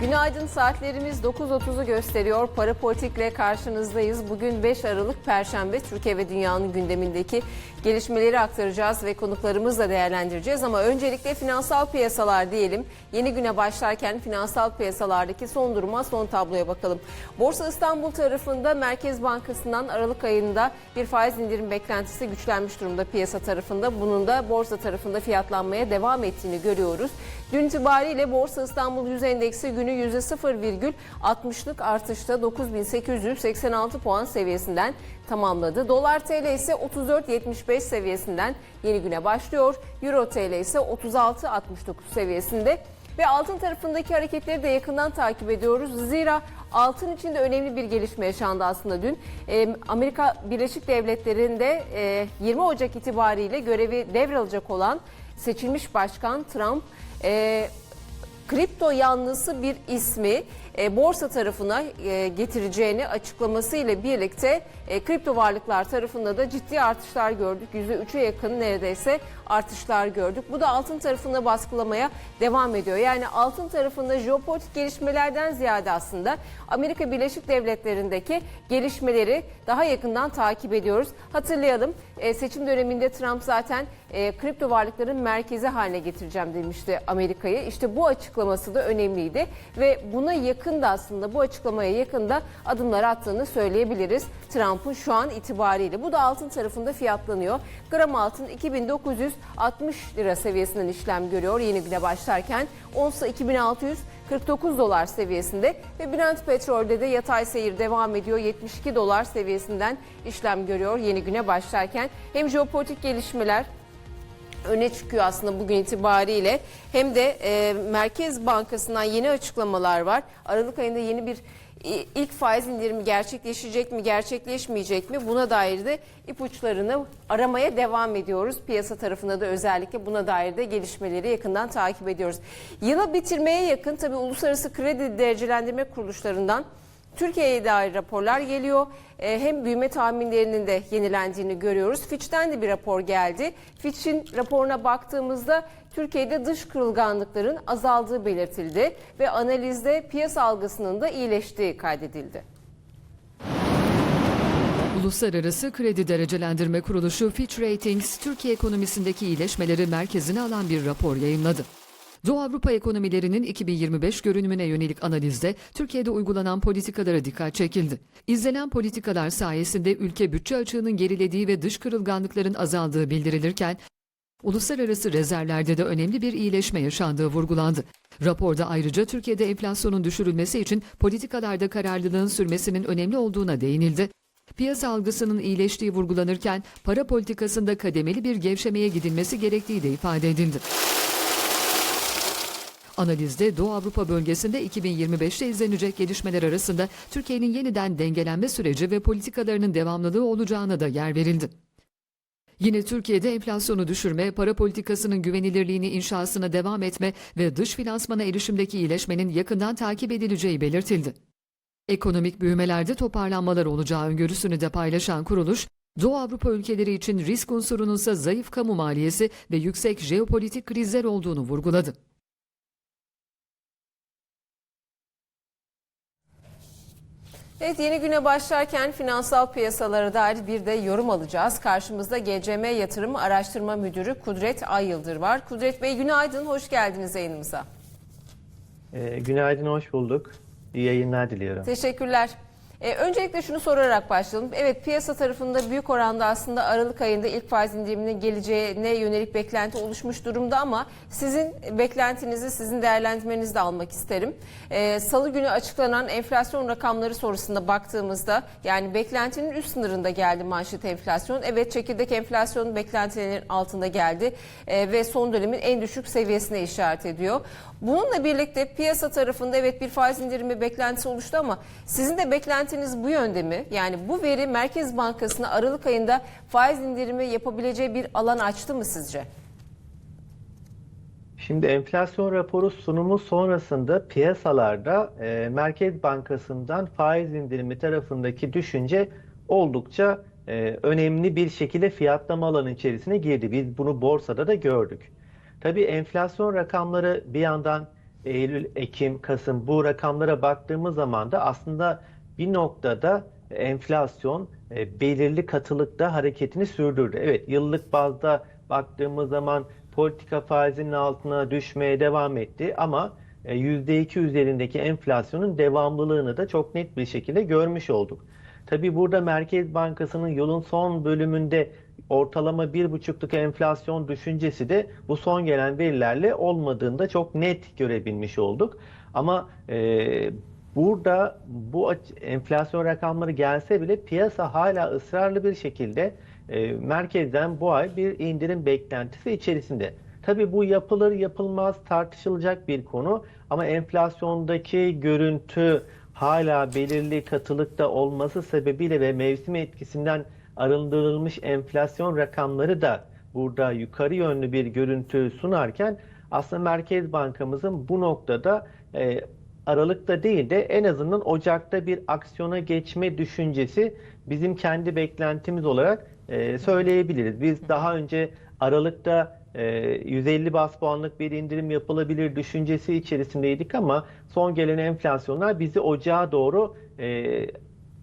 Günaydın saatlerimiz 9.30'u gösteriyor. Para Politik'le karşınızdayız. Bugün 5 Aralık Perşembe Türkiye ve dünyanın gündemindeki gelişmeleri aktaracağız ve konuklarımızla değerlendireceğiz. Ama öncelikle finansal piyasalar diyelim. Yeni güne başlarken finansal piyasalardaki son duruma, son tabloya bakalım. Borsa İstanbul tarafında Merkez Bankası'ndan Aralık ayında bir faiz indirim beklentisi güçlenmiş durumda piyasa tarafında. Bunun da borsa tarafında fiyatlanmaya devam ettiğini görüyoruz. Dün itibariyle Borsa İstanbul Yüz Endeksi günü %0,60'lık artışta 9886 puan seviyesinden tamamladı. Dolar TL ise 34.75 seviyesinden yeni güne başlıyor. Euro TL ise 36.69 seviyesinde. Ve altın tarafındaki hareketleri de yakından takip ediyoruz. Zira altın için de önemli bir gelişme yaşandı aslında dün. Ee, Amerika Birleşik Devletleri'nde e, 20 Ocak itibariyle görevi devralacak olan seçilmiş başkan Trump e, kripto yanlısı bir ismi e, borsa tarafına e, getireceğini açıklaması ile birlikte e, kripto varlıklar tarafında da ciddi artışlar gördük. %3'e yakın neredeyse artışlar gördük. Bu da altın tarafında baskılamaya devam ediyor. Yani altın tarafında jeopolitik gelişmelerden ziyade aslında Amerika Birleşik Devletleri'ndeki gelişmeleri daha yakından takip ediyoruz. Hatırlayalım e, seçim döneminde Trump zaten kripto varlıkların merkezi haline getireceğim demişti Amerika'yı. İşte bu açıklaması da önemliydi ve buna yakın da aslında bu açıklamaya yakın da adımlar attığını söyleyebiliriz. Trump'ın şu an itibariyle. Bu da altın tarafında fiyatlanıyor. Gram altın 2960 lira seviyesinden işlem görüyor yeni güne başlarken. Onsa 2649 dolar seviyesinde ve Brent petrolde de yatay seyir devam ediyor. 72 dolar seviyesinden işlem görüyor yeni güne başlarken. Hem jeopolitik gelişmeler öne çıkıyor aslında bugün itibariyle. Hem de e, Merkez Bankası'ndan yeni açıklamalar var. Aralık ayında yeni bir ilk faiz indirimi gerçekleşecek mi, gerçekleşmeyecek mi? Buna dair de ipuçlarını aramaya devam ediyoruz. Piyasa tarafında da özellikle buna dair de gelişmeleri yakından takip ediyoruz. Yıla bitirmeye yakın tabii uluslararası kredi derecelendirme kuruluşlarından Türkiye'ye dair raporlar geliyor. Ee, Hem büyüme tahminlerinin de yenilendiğini görüyoruz. Fitch'ten de bir rapor geldi. Fitch'in raporuna baktığımızda Türkiye'de dış kırılganlıkların azaldığı belirtildi ve analizde piyasa algısının da iyileştiği kaydedildi. Uluslararası Kredi Derecelendirme Kuruluşu Fitch Ratings, Türkiye ekonomisindeki iyileşmeleri merkezine alan bir rapor yayınladı. Doğu Avrupa ekonomilerinin 2025 görünümüne yönelik analizde Türkiye'de uygulanan politikalara dikkat çekildi. İzlenen politikalar sayesinde ülke bütçe açığının gerilediği ve dış kırılganlıkların azaldığı bildirilirken, uluslararası rezervlerde de önemli bir iyileşme yaşandığı vurgulandı. Raporda ayrıca Türkiye'de enflasyonun düşürülmesi için politikalarda kararlılığın sürmesinin önemli olduğuna değinildi. Piyasa algısının iyileştiği vurgulanırken para politikasında kademeli bir gevşemeye gidilmesi gerektiği de ifade edildi. Analizde Doğu Avrupa bölgesinde 2025'te izlenecek gelişmeler arasında Türkiye'nin yeniden dengelenme süreci ve politikalarının devamlılığı olacağına da yer verildi. Yine Türkiye'de enflasyonu düşürme, para politikasının güvenilirliğini inşasına devam etme ve dış finansmana erişimdeki iyileşmenin yakından takip edileceği belirtildi. Ekonomik büyümelerde toparlanmalar olacağı öngörüsünü de paylaşan kuruluş, Doğu Avrupa ülkeleri için risk unsurunun ise zayıf kamu maliyesi ve yüksek jeopolitik krizler olduğunu vurguladı. Evet yeni güne başlarken finansal piyasalara dair bir de yorum alacağız. Karşımızda GCM Yatırım Araştırma Müdürü Kudret Ayyıldır var. Kudret Bey günaydın, hoş geldiniz yayınımıza. Ee, günaydın, hoş bulduk. İyi yayınlar diliyorum. Teşekkürler. Ee, öncelikle şunu sorarak başlayalım. Evet piyasa tarafında büyük oranda aslında Aralık ayında ilk faiz indiriminin geleceğine yönelik beklenti oluşmuş durumda ama sizin beklentinizi, sizin değerlendirmenizi de almak isterim. Ee, Salı günü açıklanan enflasyon rakamları sonrasında baktığımızda yani beklentinin üst sınırında geldi manşet enflasyon. Evet çekirdek enflasyon beklentilerin altında geldi Ee, ve son dönemin en düşük seviyesine işaret ediyor. Bununla birlikte piyasa tarafında evet bir faiz indirimi beklentisi oluştu ama sizin de beklentiniz bu yönde mi? Yani bu veri Merkez Bankası'na Aralık ayında faiz indirimi yapabileceği bir alan açtı mı sizce? Şimdi enflasyon raporu sunumu sonrasında piyasalarda e, Merkez Bankası'ndan faiz indirimi tarafındaki düşünce oldukça e, önemli bir şekilde fiyatlama alanı içerisine girdi. Biz bunu borsada da gördük. Tabii enflasyon rakamları bir yandan Eylül, Ekim, Kasım bu rakamlara baktığımız zaman da aslında bir noktada enflasyon e, belirli katılıkta hareketini sürdürdü. Evet yıllık bazda baktığımız zaman politika faizinin altına düşmeye devam etti ama e, %2 üzerindeki enflasyonun devamlılığını da çok net bir şekilde görmüş olduk. Tabii burada Merkez Bankası'nın yılın son bölümünde ortalama 1,5'luk enflasyon düşüncesi de bu son gelen verilerle olmadığında çok net görebilmiş olduk. Ama e, burada bu enflasyon rakamları gelse bile piyasa hala ısrarlı bir şekilde e, merkezden bu ay bir indirim beklentisi içerisinde. Tabii bu yapılır yapılmaz tartışılacak bir konu ama enflasyondaki görüntü hala belirli katılıkta olması sebebiyle ve mevsim etkisinden arındırılmış enflasyon rakamları da burada yukarı yönlü bir görüntü sunarken aslında Merkez Bankamızın bu noktada e, Aralık'ta değil de en azından Ocak'ta bir aksiyona geçme düşüncesi bizim kendi beklentimiz olarak e, söyleyebiliriz. Biz daha önce Aralık'ta e, 150 bas puanlık bir indirim yapılabilir düşüncesi içerisindeydik ama son gelen enflasyonlar bizi Ocağa doğru e,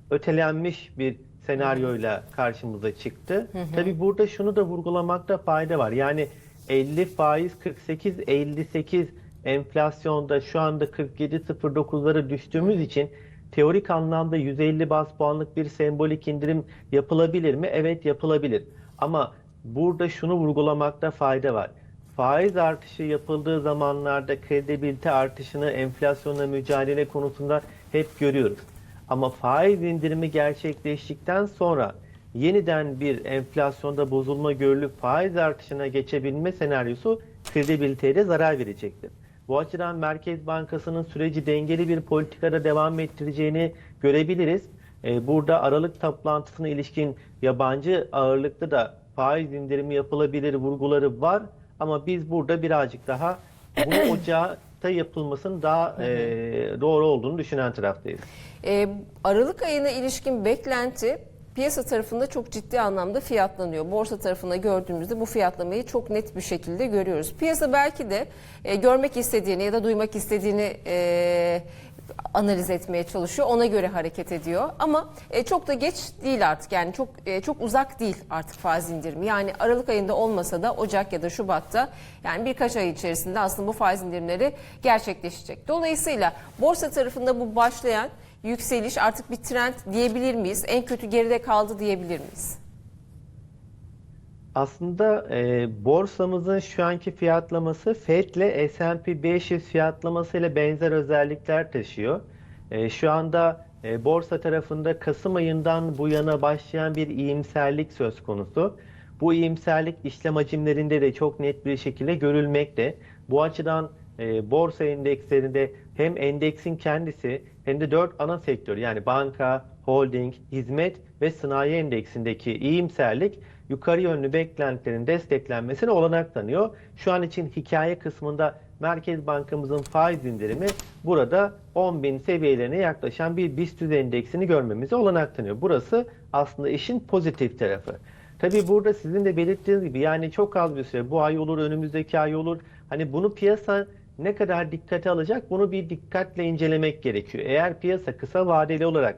ötelenmiş bir senaryoyla karşımıza çıktı. Tabii burada şunu da vurgulamakta fayda var. Yani 50 faiz 48 58 enflasyonda şu anda 47.09'lara düştüğümüz için teorik anlamda 150 bas puanlık bir sembolik indirim yapılabilir mi? Evet yapılabilir. Ama burada şunu vurgulamakta fayda var. Faiz artışı yapıldığı zamanlarda kredibilite artışını enflasyonla mücadele konusunda hep görüyoruz. Ama faiz indirimi gerçekleştikten sonra yeniden bir enflasyonda bozulma görülüp faiz artışına geçebilme senaryosu kredibiliteye de zarar verecektir. Bu açıdan Merkez Bankası'nın süreci dengeli bir politikada devam ettireceğini görebiliriz. Ee, Burada Aralık toplantısına ilişkin yabancı ağırlıklı da faiz indirimi yapılabilir vurguları var. Ama biz burada birazcık daha bunu Ocak'ta yapılmasının daha e, doğru olduğunu düşünen taraftayız. Ee, Aralık ayına ilişkin beklenti piyasa tarafında çok ciddi anlamda fiyatlanıyor. Borsa tarafında gördüğümüzde bu fiyatlamayı çok net bir şekilde görüyoruz. Piyasa belki de e, görmek istediğini ya da duymak istediğini e, analiz etmeye çalışıyor. Ona göre hareket ediyor. Ama e, çok da geç değil artık. Yani çok e, çok uzak değil artık faiz indirimi. Yani Aralık ayında olmasa da Ocak ya da Şubat'ta yani birkaç ay içerisinde aslında bu faiz indirimleri gerçekleşecek. Dolayısıyla borsa tarafında bu başlayan yükseliş artık bir trend diyebilir miyiz? En kötü geride kaldı diyebilir miyiz? Aslında e, borsamızın şu anki fiyatlaması FED ile S&P 500 fiyatlaması ile benzer özellikler taşıyor. E, şu anda e, borsa tarafında Kasım ayından bu yana başlayan bir iyimserlik söz konusu. Bu iyimserlik işlem hacimlerinde de çok net bir şekilde görülmekte. Bu açıdan e, borsa endekslerinde hem endeksin kendisi hem de dört ana sektör yani banka, holding, hizmet ve sanayi endeksindeki iyimserlik yukarı yönlü beklentilerin desteklenmesine olanak tanıyor. Şu an için hikaye kısmında Merkez Bankamızın faiz indirimi burada 10.000 seviyelerine yaklaşan bir BIST endeksini görmemize olanak tanıyor. Burası aslında işin pozitif tarafı. Tabii burada sizin de belirttiğiniz gibi yani çok az bir süre bu ay olur önümüzdeki ay olur. Hani bunu piyasa ne kadar dikkate alacak bunu bir dikkatle incelemek gerekiyor. Eğer piyasa kısa vadeli olarak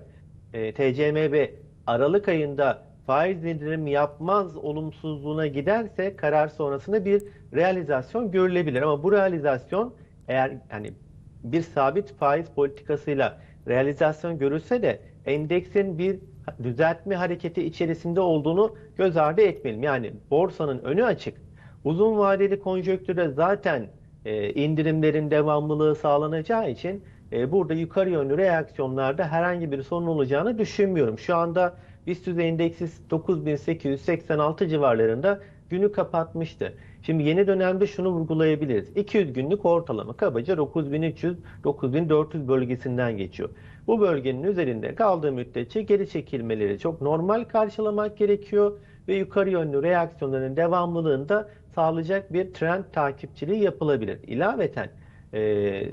e, TCMB Aralık ayında faiz indirim yapmaz olumsuzluğuna giderse karar sonrasında bir realizasyon görülebilir. Ama bu realizasyon eğer yani bir sabit faiz politikasıyla realizasyon görülse de endeksin bir düzeltme hareketi içerisinde olduğunu göz ardı etmeyelim. Yani borsanın önü açık. Uzun vadeli konjonktürde zaten e, indirimlerin devamlılığı sağlanacağı için e, burada yukarı yönlü reaksiyonlarda herhangi bir sorun olacağını düşünmüyorum. Şu anda BIST endeksi 9886 civarlarında günü kapatmıştı. Şimdi yeni dönemde şunu vurgulayabiliriz. 200 günlük ortalama kabaca 9300-9400 bölgesinden geçiyor. Bu bölgenin üzerinde kaldığı müddetçe geri çekilmeleri çok normal karşılamak gerekiyor ve yukarı yönlü reaksiyonların devamlılığında sağlayacak bir trend takipçiliği yapılabilir. İlaveten e,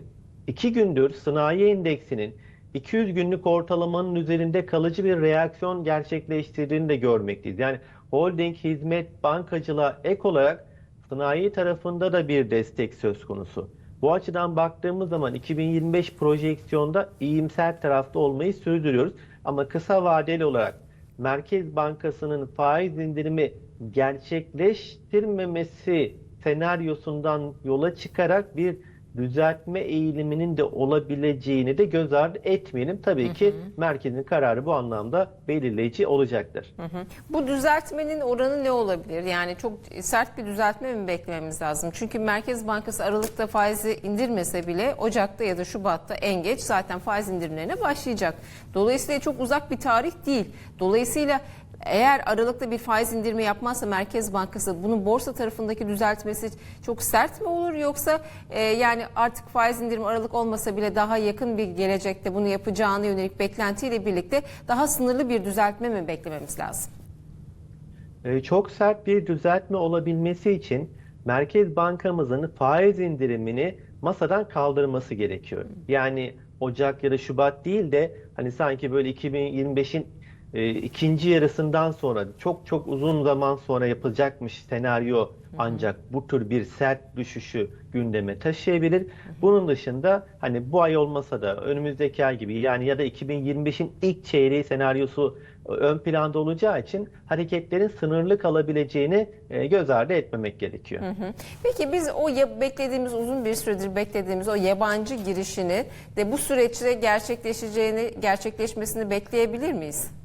iki gündür sanayi endeksinin 200 günlük ortalamanın üzerinde kalıcı bir reaksiyon gerçekleştirdiğini de görmekteyiz. Yani holding, hizmet, bankacılığa ek olarak sanayi tarafında da bir destek söz konusu. Bu açıdan baktığımız zaman 2025 projeksiyonda iyimser tarafta olmayı sürdürüyoruz. Ama kısa vadeli olarak Merkez Bankası'nın faiz indirimi gerçekleştirmemesi senaryosundan yola çıkarak bir düzeltme eğiliminin de olabileceğini de göz ardı etmeyelim. Tabii ki merkezin kararı bu anlamda belirleyici olacaktır. Hı hı. Bu düzeltmenin oranı ne olabilir? Yani çok sert bir düzeltme mi beklememiz lazım? Çünkü Merkez Bankası Aralık'ta faizi indirmese bile Ocak'ta ya da Şubat'ta en geç zaten faiz indirimlerine başlayacak. Dolayısıyla çok uzak bir tarih değil. Dolayısıyla eğer Aralık'ta bir faiz indirimi yapmazsa Merkez Bankası bunun borsa tarafındaki düzeltmesi çok sert mi olur yoksa e, yani artık faiz indirimi Aralık olmasa bile daha yakın bir gelecekte bunu yapacağına yönelik beklentiyle birlikte daha sınırlı bir düzeltme mi beklememiz lazım? Ee, Çok sert bir düzeltme olabilmesi için Merkez Bankamızın faiz indirimini masadan kaldırması gerekiyor. Yani Ocak ya da Şubat değil de hani sanki böyle 2025'in e, ikinci yarısından sonra çok çok uzun zaman sonra yapılacakmış senaryo ancak bu tür bir sert düşüşü gündeme taşıyabilir. Bunun dışında hani bu ay olmasa da önümüzdeki ay gibi yani ya da 2025'in ilk çeyreği senaryosu e, ön planda olacağı için hareketlerin sınırlı kalabileceğini e, göz ardı etmemek gerekiyor. Hı. Peki biz o beklediğimiz uzun bir süredir beklediğimiz o yabancı girişini de bu süreçte gerçekleşeceğini gerçekleşmesini bekleyebilir miyiz?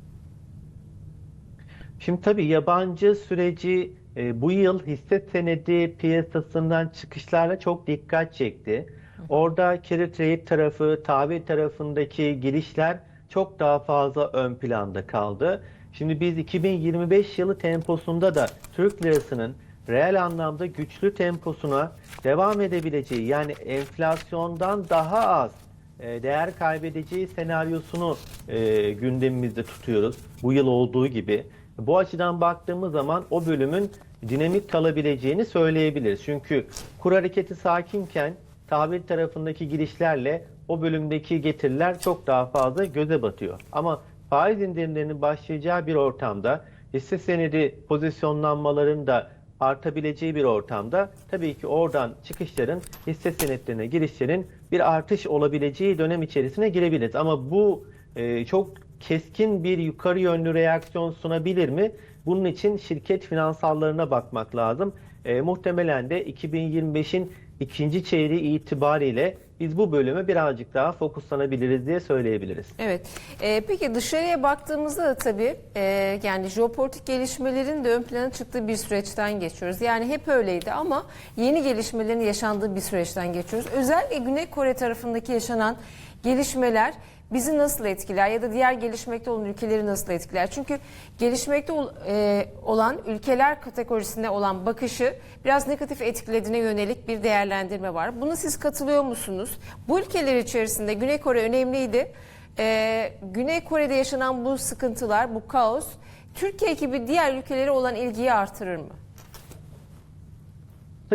Şimdi tabii yabancı süreci e, bu yıl hisse senedi piyasasından çıkışlarla çok dikkat çekti. Orada carry trade tarafı, tahvil tarafındaki girişler çok daha fazla ön planda kaldı. Şimdi biz 2025 yılı temposunda da Türk lirasının reel anlamda güçlü temposuna devam edebileceği yani enflasyondan daha az e, değer kaybedeceği senaryosunu e, gündemimizde tutuyoruz. Bu yıl olduğu gibi. Bu açıdan baktığımız zaman o bölümün dinamik kalabileceğini söyleyebiliriz. Çünkü kur hareketi sakinken tahvil tarafındaki girişlerle o bölümdeki getiriler çok daha fazla göze batıyor. Ama faiz indirimlerinin başlayacağı bir ortamda hisse senedi pozisyonlanmaların da artabileceği bir ortamda tabii ki oradan çıkışların hisse senetlerine girişlerin bir artış olabileceği dönem içerisine girebiliriz. Ama bu e, çok keskin bir yukarı yönlü reaksiyon sunabilir mi? Bunun için şirket finansallarına bakmak lazım. E, muhtemelen de 2025'in ikinci çeyreği itibariyle biz bu bölüme birazcık daha fokuslanabiliriz diye söyleyebiliriz. Evet. Ee, peki dışarıya baktığımızda da tabii e, yani jeopolitik gelişmelerin de ön plana çıktığı bir süreçten geçiyoruz. Yani hep öyleydi ama yeni gelişmelerin yaşandığı bir süreçten geçiyoruz. Özellikle Güney Kore tarafındaki yaşanan gelişmeler bizi nasıl etkiler ya da diğer gelişmekte olan ülkeleri nasıl etkiler? Çünkü gelişmekte e, olan ülkeler kategorisinde olan bakışı biraz negatif etkilediğine yönelik bir değerlendirme var. Buna siz katılıyor musunuz? Bu ülkeler içerisinde Güney Kore önemliydi. Ee, Güney Kore'de yaşanan bu sıkıntılar, bu kaos Türkiye gibi diğer ülkelere olan ilgiyi artırır mı?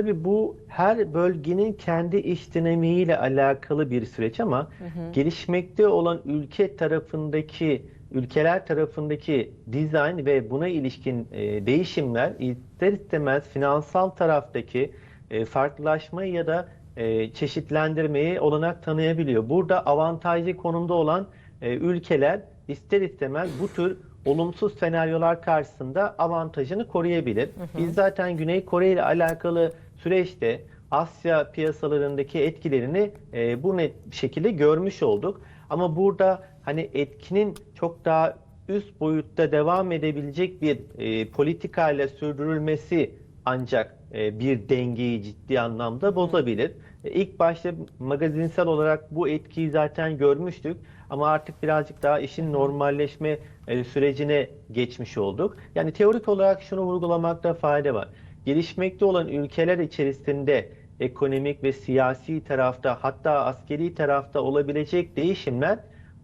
Tabii bu her bölgenin kendi iş dinamiğiyle alakalı bir süreç ama gelişmekte olan ülke tarafındaki ülkeler tarafındaki dizayn ve buna ilişkin e, değişimler ister istemez finansal taraftaki e, farklılaşmayı ya da e, çeşitlendirmeyi olanak tanıyabiliyor. Burada avantajlı konumda olan e, ülkeler ister istemez bu tür olumsuz senaryolar karşısında avantajını koruyabilir. Biz zaten Güney Kore ile alakalı süreçte Asya piyasalarındaki etkilerini e, bu net şekilde görmüş olduk. Ama burada hani etkinin çok daha üst boyutta devam edebilecek bir e, politikayla sürdürülmesi ancak e, bir dengeyi ciddi anlamda bozabilir. E, İlk başta magazinsel olarak bu etkiyi zaten görmüştük ama artık birazcık daha işin normalleşme e, sürecine geçmiş olduk. Yani teorik olarak şunu vurgulamakta fayda var. Gelişmekte olan ülkeler içerisinde ekonomik ve siyasi tarafta hatta askeri tarafta olabilecek değişimler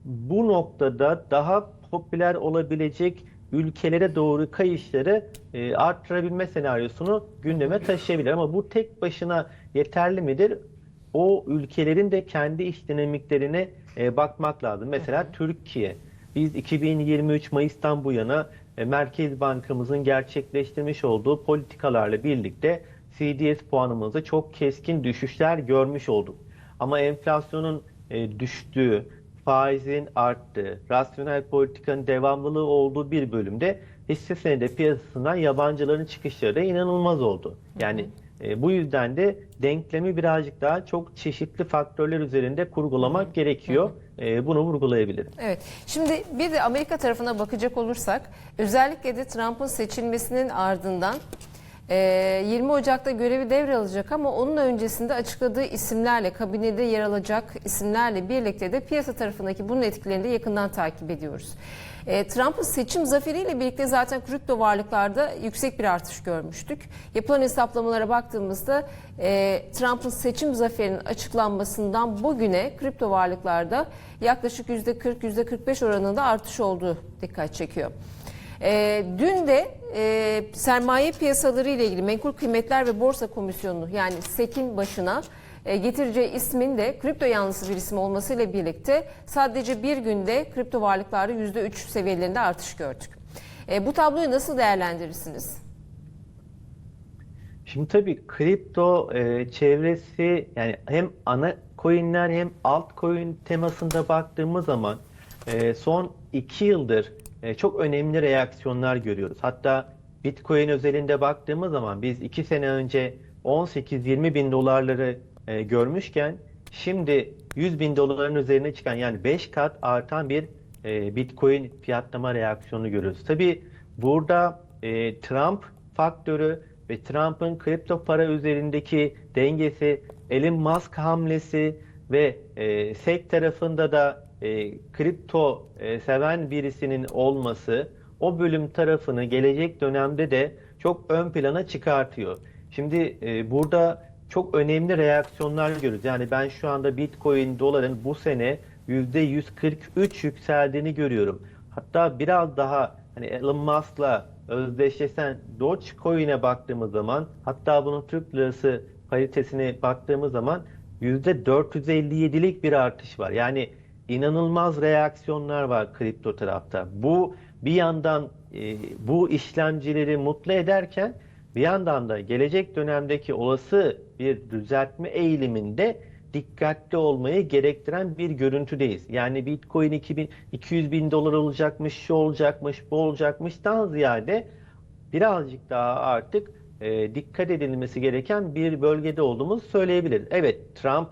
bu noktada daha popüler olabilecek ülkelere doğru kayışları e, arttırabilme senaryosunu gündeme taşıyabilir. Ama bu tek başına yeterli midir? O ülkelerin de kendi iş dinamiklerine e, bakmak lazım. Mesela Türkiye. Biz 2023 Mayıs'tan bu yana Merkez Bankamızın gerçekleştirmiş olduğu politikalarla birlikte CDS puanımızda çok keskin düşüşler görmüş olduk. Ama enflasyonun e, düştüğü, faizin arttığı, rasyonel politikanın devamlılığı olduğu bir bölümde hisse senedi piyasasından yabancıların çıkışları da inanılmaz oldu. Yani e, bu yüzden de denklemi birazcık daha çok çeşitli faktörler üzerinde kurgulamak gerekiyor. E, bunu vurgulayabilirim. Evet. Şimdi bir de Amerika tarafına bakacak olursak özellikle de Trump'ın seçilmesinin ardından e, 20 Ocak'ta görevi devralacak ama onun öncesinde açıkladığı isimlerle, kabinede yer alacak isimlerle birlikte de piyasa tarafındaki bunun etkilerini de yakından takip ediyoruz. E, Trump'ın seçim zaferiyle birlikte zaten kripto varlıklarda yüksek bir artış görmüştük. Yapılan hesaplamalara baktığımızda e, Trump'ın seçim zaferinin açıklanmasından bugüne kripto varlıklarda yaklaşık %40-%45 oranında artış olduğu dikkat çekiyor. E, dün de e, sermaye piyasaları ile ilgili Menkul Kıymetler ve Borsa Komisyonu yani SEK'in başına e, getireceği ismin de kripto yanlısı bir isim olmasıyla birlikte sadece bir günde kripto varlıklarda %3 seviyelerinde artış gördük. E, bu tabloyu nasıl değerlendirirsiniz? Şimdi tabii kripto e, çevresi yani hem ana coinler hem altcoin temasında baktığımız zaman e, son iki yıldır e, çok önemli reaksiyonlar görüyoruz. Hatta Bitcoin özelinde baktığımız zaman biz iki sene önce 18-20 bin dolarları e, görmüşken şimdi 100 bin doların üzerine çıkan yani 5 kat artan bir e, Bitcoin fiyatlama reaksiyonu görüyoruz. Tabii burada e, Trump faktörü ve Trump'ın kripto para üzerindeki dengesi, Elon Musk hamlesi ve e, SEC tarafında da e, kripto e, seven birisinin olması o bölüm tarafını gelecek dönemde de çok ön plana çıkartıyor. Şimdi e, burada çok önemli reaksiyonlar görüyoruz. Yani ben şu anda Bitcoin doların bu sene %143 yükseldiğini görüyorum. Hatta biraz daha hani Elon Musk'la özdeşleşen Dogecoin'e baktığımız zaman hatta bunun Türk lirası paritesine baktığımız zaman %457'lik bir artış var. Yani inanılmaz reaksiyonlar var kripto tarafta. Bu bir yandan e, bu işlemcileri mutlu ederken bir yandan da gelecek dönemdeki olası bir düzeltme eğiliminde dikkatli olmayı gerektiren bir görüntüdeyiz. Yani Bitcoin 2000, 200 bin dolar olacakmış, şu olacakmış, bu olacakmıştan ziyade birazcık daha artık e, dikkat edilmesi gereken bir bölgede olduğumuzu söyleyebiliriz. Evet Trump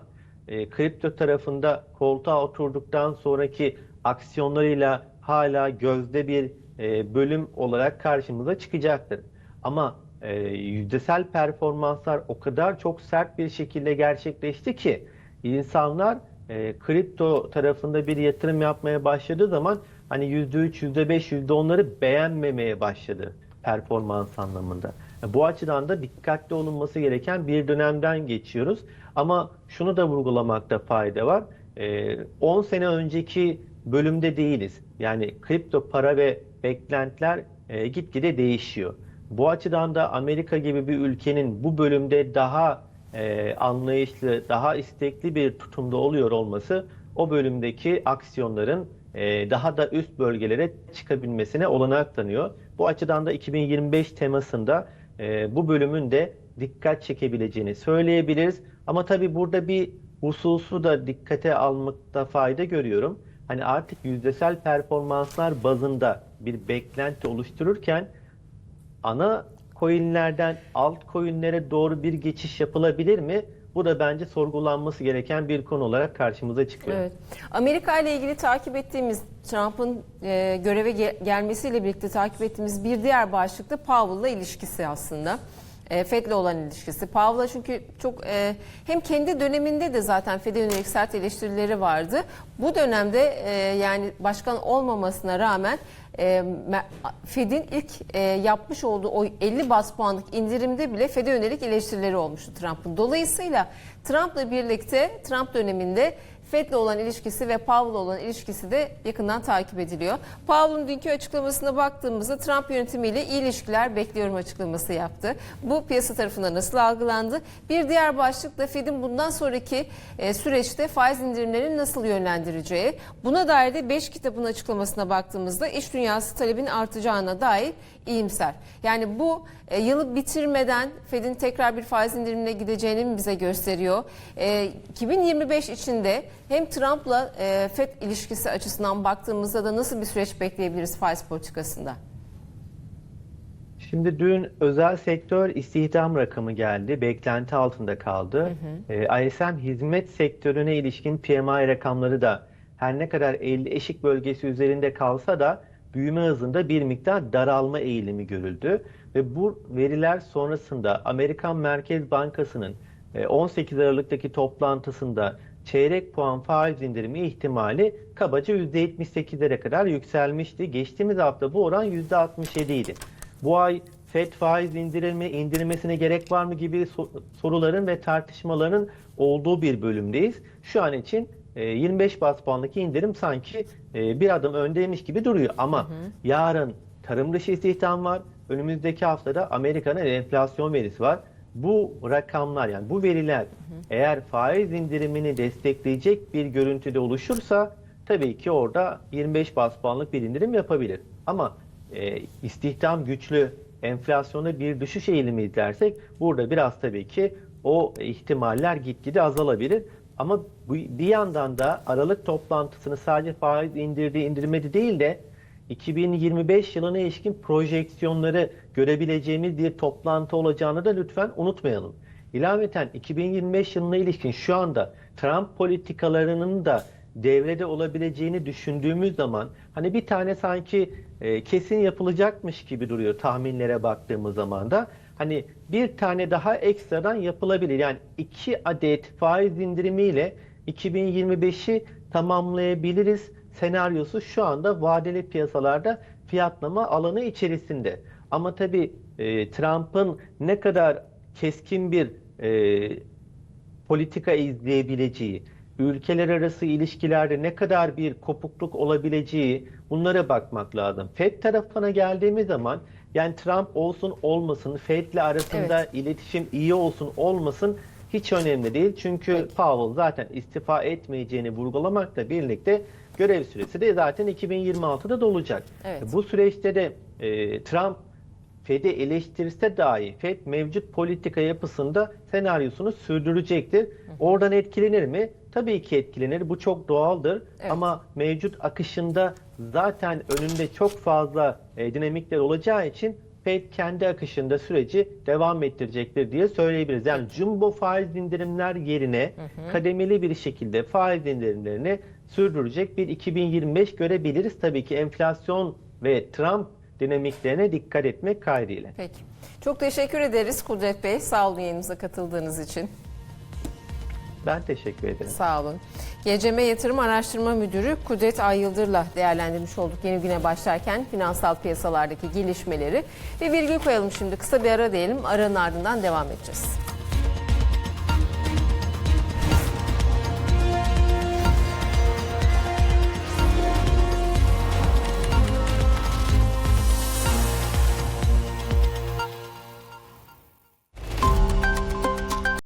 e, kripto tarafında koltuğa oturduktan sonraki aksiyonlarıyla hala gözde bir e, bölüm olarak karşımıza çıkacaktır. Ama e, yüzdesel performanslar o kadar çok sert bir şekilde gerçekleşti ki insanlar e, kripto tarafında bir yatırım yapmaya başladığı zaman hani %3, %5, %10'ları beğenmemeye başladı performans anlamında. Bu açıdan da dikkatli olunması gereken bir dönemden geçiyoruz. Ama şunu da vurgulamakta fayda var. 10 sene önceki bölümde değiliz. Yani kripto para ve beklentiler e, gitgide değişiyor. Bu açıdan da Amerika gibi bir ülkenin bu bölümde daha e, anlayışlı, daha istekli bir tutumda oluyor olması o bölümdeki aksiyonların e, daha da üst bölgelere çıkabilmesine olanak tanıyor. Bu açıdan da 2025 temasında e, bu bölümün de dikkat çekebileceğini söyleyebiliriz. Ama tabii burada bir hususu da dikkate almakta fayda görüyorum. Hani artık yüzdesel performanslar bazında bir beklenti oluştururken ana coinlerden alt coinlere doğru bir geçiş yapılabilir mi? Bu da bence sorgulanması gereken bir konu olarak karşımıza çıkıyor. Evet. Amerika ile ilgili takip ettiğimiz Trump'ın e, göreve ge- gelmesiyle birlikte takip ettiğimiz bir diğer başlık da Powell'la ilişkisi aslında. E, Fed'le olan ilişkisi. Powell'a çünkü çok e, hem kendi döneminde de zaten Fed'e yönelik sert eleştirileri vardı. Bu dönemde e, yani başkan olmamasına rağmen e, Fed'in ilk e, yapmış olduğu o 50 bas puanlık indirimde bile Fed'e yönelik eleştirileri olmuştu Trump'ın. Dolayısıyla Trump'la birlikte Trump döneminde Fed'le olan ilişkisi ve Powell'la olan ilişkisi de yakından takip ediliyor. Powell'ın dünkü açıklamasına baktığımızda Trump yönetimiyle iyi ilişkiler bekliyorum açıklaması yaptı. Bu piyasa tarafından nasıl algılandı? Bir diğer başlık da Fed'in bundan sonraki e, süreçte faiz indirimlerini nasıl yönlendireceği. Buna dair de 5 kitabın açıklamasına baktığımızda iş dünyası talebin artacağına dair iyimser. Yani bu e, yılı bitirmeden Fed'in tekrar bir faiz indirimine gideceğini mi bize gösteriyor? E, 2025 içinde hem Trump'la e, Fed ilişkisi açısından baktığımızda da nasıl bir süreç bekleyebiliriz faiz politikasında? Şimdi dün özel sektör istihdam rakamı geldi. Beklenti altında kaldı. Ee, ISM hizmet sektörüne ilişkin PMI rakamları da her ne kadar 50 eşik bölgesi üzerinde kalsa da büyüme hızında bir miktar daralma eğilimi görüldü. Ve bu veriler sonrasında Amerikan Merkez Bankası'nın e, 18 Aralık'taki toplantısında çeyrek puan faiz indirimi ihtimali kabaca %78'lere kadar yükselmişti. Geçtiğimiz hafta bu oran %67 idi. Bu ay FED faiz indirilme, indirilmesine gerek var mı gibi so- soruların ve tartışmaların olduğu bir bölümdeyiz. Şu an için e, 25 bas puanlık indirim sanki e, bir adım öndeymiş gibi duruyor. Ama yarın tarım dışı istihdam var. Önümüzdeki haftada Amerika'nın enflasyon verisi var. Bu rakamlar yani bu veriler eğer faiz indirimini destekleyecek bir görüntüde oluşursa tabii ki orada 25 bas puanlık bir indirim yapabilir. Ama e, istihdam güçlü, enflasyona bir düşüş eğilimi izlersek burada biraz tabii ki o ihtimaller gitgide azalabilir. Ama bir yandan da Aralık toplantısını sadece faiz indirdi, indirmedi değil de 2025 yılına ilişkin projeksiyonları görebileceğimiz bir toplantı olacağını da lütfen unutmayalım. İlaveten 2025 yılına ilişkin şu anda Trump politikalarının da devrede olabileceğini düşündüğümüz zaman hani bir tane sanki e, kesin yapılacakmış gibi duruyor tahminlere baktığımız zaman da hani bir tane daha ekstradan yapılabilir. Yani iki adet faiz indirimiyle 2025'i tamamlayabiliriz senaryosu şu anda vadeli piyasalarda fiyatlama alanı içerisinde. Ama tabii e, Trump'ın ne kadar keskin bir e, politika izleyebileceği, ülkeler arası ilişkilerde ne kadar bir kopukluk olabileceği bunlara bakmak lazım. Fed tarafına geldiğimiz zaman yani Trump olsun olmasın, Fed'le arasında Evet. iletişim iyi olsun olmasın hiç önemli değil. Çünkü Powell zaten istifa etmeyeceğini vurgulamakla birlikte görev süresi de zaten 2026'da dolacak. Evet. Bu süreçte de e, Trump Fed'i eleştirse dahi Fed mevcut politika yapısında senaryosunu sürdürecektir. Oradan etkilenir mi? Tabii ki etkilenir. Bu çok doğaldır. Evet. Ama mevcut akışında zaten önünde çok fazla e, dinamikler olacağı için Fed kendi akışında süreci devam ettirecektir diye söyleyebiliriz. Yani jumbo faiz indirimler yerine kademeli bir şekilde faiz indirimlerini sürdürecek bir 2025 görebiliriz. Tabii ki enflasyon ve Trump dinamiklerine dikkat etmek kaydıyla. Peki. Çok teşekkür ederiz Kudret Bey. Sağ olun yayınımıza katıldığınız için. Ben teşekkür ederim. Sağ olun. GCM Yatırım Araştırma Müdürü Kudret Ay Yıldır'la değerlendirmiş olduk yeni güne başlarken finansal piyasalardaki gelişmeleri. Bir virgül koyalım şimdi kısa bir ara diyelim. Aranın ardından devam edeceğiz.